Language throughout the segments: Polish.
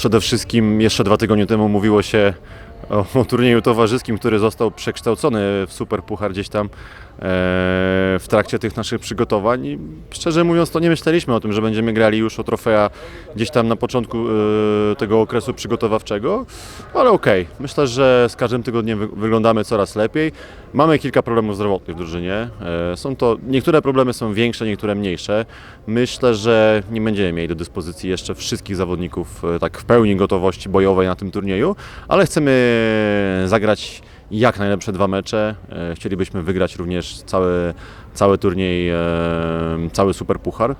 Przede wszystkim jeszcze dwa tygodnie temu mówiło się o, turnieju towarzyskim, który został przekształcony w Super Puchar gdzieś tam e, w trakcie tych naszych przygotowań. I szczerze mówiąc, to nie myśleliśmy o tym, że będziemy grali już o trofea gdzieś tam na początku e, tego okresu przygotowawczego, ale okej. Myślę, że z każdym tygodniem wy, wyglądamy coraz lepiej. Mamy kilka problemów zdrowotnych w drużynie. E, są to, niektóre problemy są większe, niektóre mniejsze. Myślę, że nie będziemy mieli do dyspozycji jeszcze wszystkich zawodników e, tak w pełni gotowości bojowej na tym turnieju, ale chcemy zagrać jak najlepsze dwa mecze. E, Chcielibyśmy wygrać również cały, cały turniej, e, cały Super Puchar.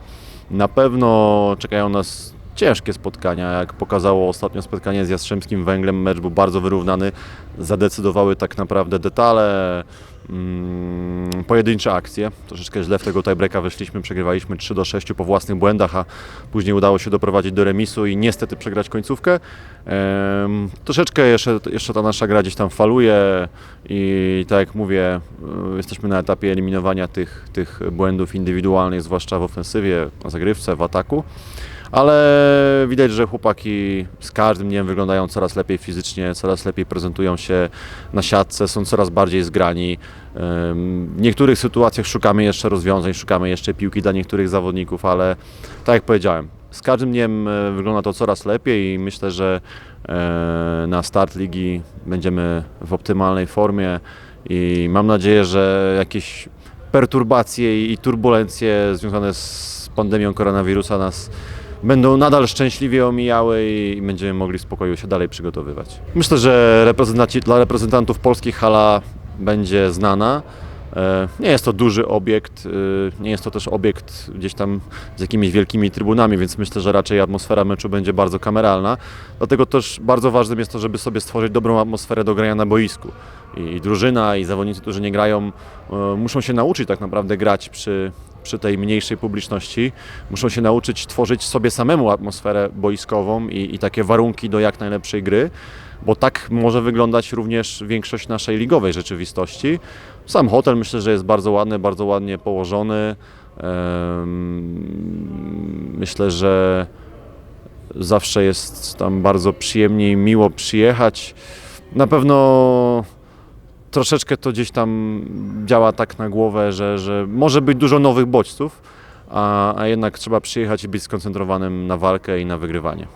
Na pewno czekają nas ciężkie spotkania, jak pokazało ostatnio spotkanie z Jastrzębskim Węglem, mecz był bardzo wyrównany, zadecydowały tak naprawdę detale, mm, pojedyncze akcje. Troszeczkę źle w tego tiebreaka weszliśmy, przegrywaliśmy 3 do 6 po własnych błędach, a później udało się doprowadzić do remisu i niestety przegrać końcówkę. Em, troszeczkę jeszcze, jeszcze ta nasza gra gdzieś tam faluje i tak jak mówię, y, jesteśmy na etapie eliminowania tych, tych błędów indywidualnych, zwłaszcza w ofensywie, na zagrywce, w ataku. Ale widać, że chłopaki z każdym dniem wyglądają coraz lepiej fizycznie, coraz lepiej prezentują się na siatce, są coraz bardziej zgrani. W niektórych sytuacjach szukamy jeszcze rozwiązań, szukamy jeszcze piłki dla niektórych zawodników, ale tak jak powiedziałem, z każdym dniem e, wygląda to coraz lepiej i myślę, że e, na start ligi będziemy w optymalnej formie i mam nadzieję, że jakieś perturbacje i turbulencje związane z pandemią koronawirusa nas będą nadal szczęśliwie omijały i będziemy mogli w spokoju się dalej przygotowywać. Myślę, że dla reprezentantów polskich hala będzie znana. E, Nie jest to duży obiekt, e, nie jest to też obiekt gdzieś tam z jakimiś wielkimi trybunami, więc myślę, że raczej atmosfera meczu będzie bardzo kameralna. Dlatego też bardzo ważnym jest to, żeby sobie stworzyć dobrą atmosferę do grania na boisku. I drużyna, i zawodnicy, którzy nie grają, e, muszą się nauczyć tak naprawdę grać przy, przy tej mniejszej publiczności. Muszą się nauczyć tworzyć sobie samemu atmosferę boiskową i, i takie warunki do jak najlepszej gry, bo tak może wyglądać również większość naszej ligowej rzeczywistości. Sam hotel myślę, że jest bardzo ładny, bardzo ładnie położony. Myślę, że zawsze jest tam bardzo przyjemnie i miło przyjechać. Na pewno troszeczkę to gdzieś tam działa tak na głowę, że, że może być dużo nowych bodźców, a, a jednak trzeba przyjechać i być skoncentrowanym na walkę i na wygrywanie.